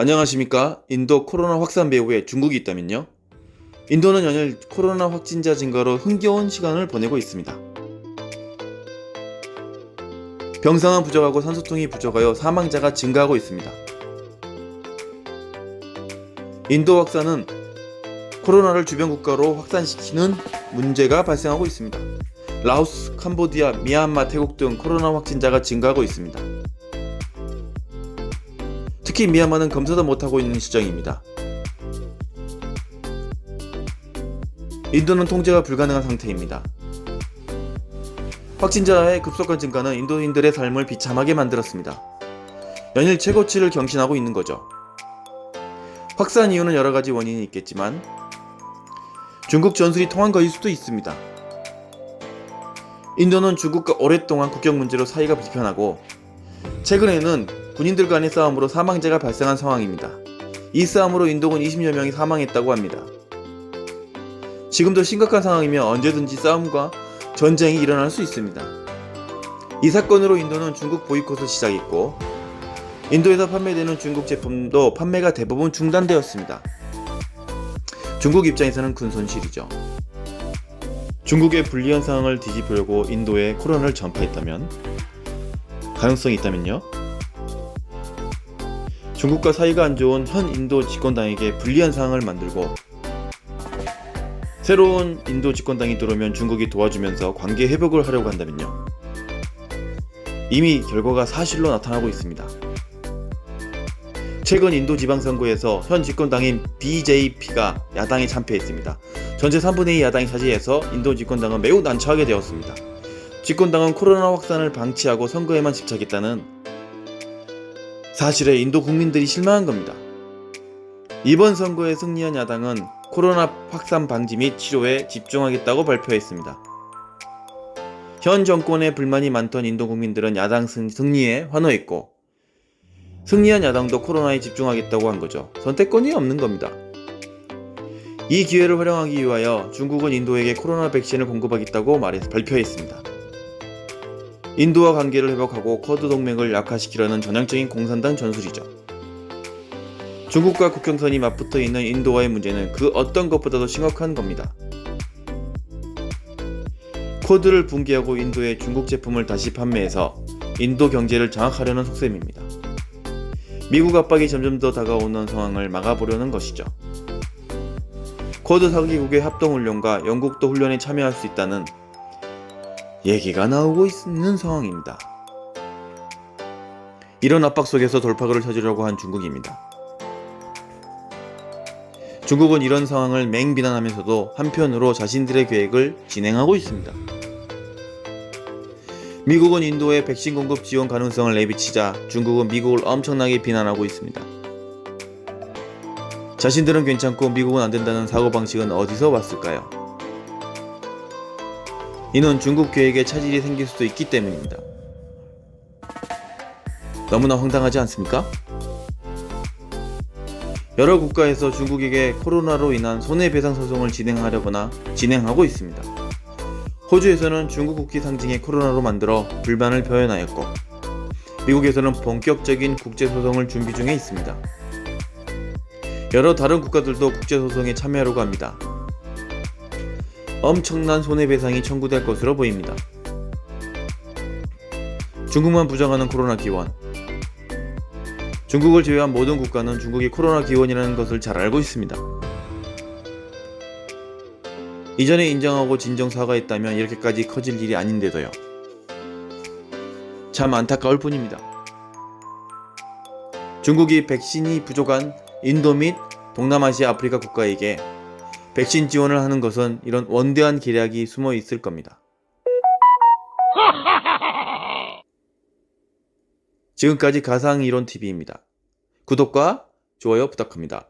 안녕하십니까? 인도 코로나 확산 배후에 중국이 있다면요? 인도는 연일 코로나 확진자 증가로 흥겨운 시간을 보내고 있습니다. 병상은 부족하고 산소통이 부족하여 사망자가 증가하고 있습니다. 인도 확산은 코로나를 주변 국가로 확산시키는 문제가 발생하고 있습니다. 라오스, 캄보디아, 미얀마, 태국 등 코로나 확진자가 증가하고 있습니다. 특히 미얀마는 검사도 못하고 있는 시정입니다. 인도는 통제가 불가능한 상태입니다. 확진자의 급속한 증가는 인도인들의 삶을 비참하게 만들었습니다. 연일 최고치를 경신하고 있는 거죠. 확산 이유는 여러 가지 원인이 있겠지만 중국 전술이 통한 것일 수도 있습니다. 인도는 중국과 오랫동안 국경 문제로 사이가 불편하고 최근에는 군인들 간의 싸움으로 사망자가 발생한 상황입니다. 이 싸움으로 인도군 20여 명이 사망했다고 합니다. 지금도 심각한 상황이며 언제든지 싸움과 전쟁이 일어날 수 있습니다. 이 사건으로 인도는 중국 보이콧을 시작했고 인도에서 판매되는 중국 제품도 판매가 대부분 중단되었습니다. 중국 입장에서는 큰 손실이죠. 중국의 불리한 상황을 뒤집으려고 인도에 코로나를 전파했다면 가능성이 있다면요? 중국과 사이가 안 좋은 현 인도 집권당에게 불리한 상황을 만들고 새로운 인도 집권당이 들어오면 중국이 도와주면서 관계 회복을 하려고 한다면요. 이미 결과가 사실로 나타나고 있습니다. 최근 인도 지방선거에서 현 집권당인 BJP가 야당에 참패했습니다. 전체 3분의 2 야당이 차지해서 인도 집권당은 매우 난처하게 되었습니다. 집권당은 코로나 확산을 방치하고 선거에만 집착했다는 사실에 인도 국민들이 실망한 겁니다. 이번 선거에 승리한 야당은 코로나 확산 방지 및 치료에 집중하겠다고 발표했습니다. 현 정권에 불만이 많던 인도 국민들은 야당 승- 승리에 환호했고 승리한 야당도 코로나에 집중하겠다고 한 거죠. 선택권이 없는 겁니다. 이 기회를 활용하기 위하여 중국은 인도에게 코로나 백신을 공급하겠다고 말해 발표했습니다. 인도와 관계를 회복하고 커드 동맹을 약화시키려는 전향적인 공산당 전술이죠. 중국과 국경선이 맞붙어 있는 인도와의 문제는 그 어떤 것보다도 심각한 겁니다. 코드를 붕괴하고 인도에 중국 제품을 다시 판매해서 인도 경제를 장악하려는 속셈입니다. 미국 압박이 점점 더 다가오는 상황을 막아보려는 것이죠. 코드 사기국의 합동훈련과 영국도 훈련에 참여할 수 있다는 얘기가 나오고 있는 상황입니다. 이런 압박 속에서 돌파구를 찾으려고 한 중국입니다. 중국은 이런 상황을 맹비난하면서도 한편으로 자신들의 계획을 진행하고 있습니다. 미국은 인도에 백신 공급 지원 가능성을 내비치자 중국은 미국을 엄청나게 비난하고 있습니다. 자신들은 괜찮고 미국은 안 된다는 사고방식은 어디서 왔을까요? 이는 중국 계획에 차질이 생길 수도 있기 때문입니다. 너무나 황당하지 않습니까? 여러 국가에서 중국에게 코로나로 인한 손해배상 소송을 진행하려거나 진행하고 있습니다. 호주에서는 중국 국기 상징의 코로나로 만들어 불만을 표현하였고, 미국에서는 본격적인 국제소송을 준비 중에 있습니다. 여러 다른 국가들도 국제소송에 참여하려고 합니다. 엄청난 손해배상이 청구될 것으로 보입니다. 중국만 부정하는 코로나 기원. 중국을 제외한 모든 국가는 중국이 코로나 기원이라는 것을 잘 알고 있습니다. 이전에 인정하고 진정 사과했다면 이렇게까지 커질 일이 아닌데도요. 참 안타까울 뿐입니다. 중국이 백신이 부족한 인도 및 동남아시아 아프리카 국가에게 백신 지원을 하는 것은 이런 원대한 계략이 숨어 있을 겁니다. 지금까지 가상이론 TV입니다. 구독과 좋아요 부탁합니다.